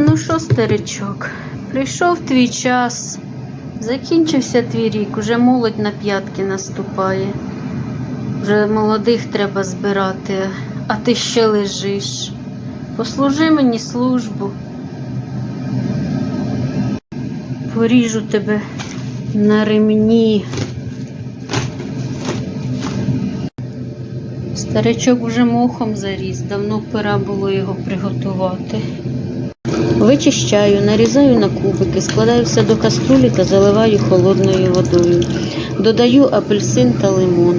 Ну що, старичок, прийшов твій час, закінчився твій рік, уже молодь на п'ятки наступає. Вже молодих треба збирати, а ти ще лежиш. Послужи мені службу. Поріжу тебе на ремні. Старичок вже мохом заріс, давно пора було його приготувати. Вичищаю, нарізаю на кубики, складаю все до каструлі та заливаю холодною водою. Додаю апельсин та лимон.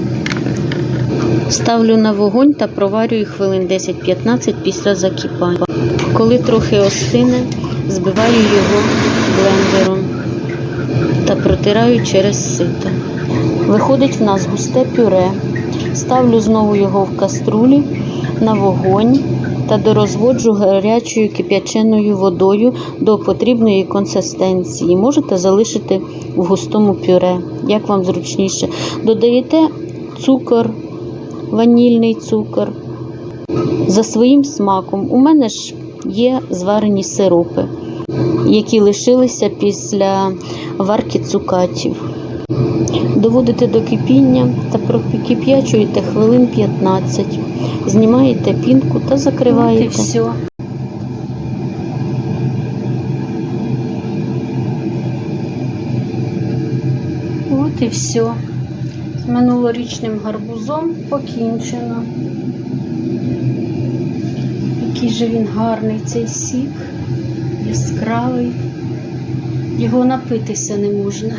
Ставлю на вогонь та проварюю хвилин 10-15 після закипання. Коли трохи остине, збиваю його блендером та протираю через сито. Виходить в нас густе пюре. Ставлю знову його в каструлі на вогонь та дорозводжу гарячою кип'яченою водою до потрібної консистенції. Можете залишити в густому пюре, як вам зручніше. Додаєте цукор, ванільний цукор за своїм смаком. У мене ж є зварені сиропи, які лишилися після варки цукатів. Доводите до кипіння та прокип'ячуєте хвилин 15. Знімаєте пінку та закриваєте. От і все. От і все. З минулорічним гарбузом покінчено. Який же він гарний цей сік, яскравий. Його напитися не можна.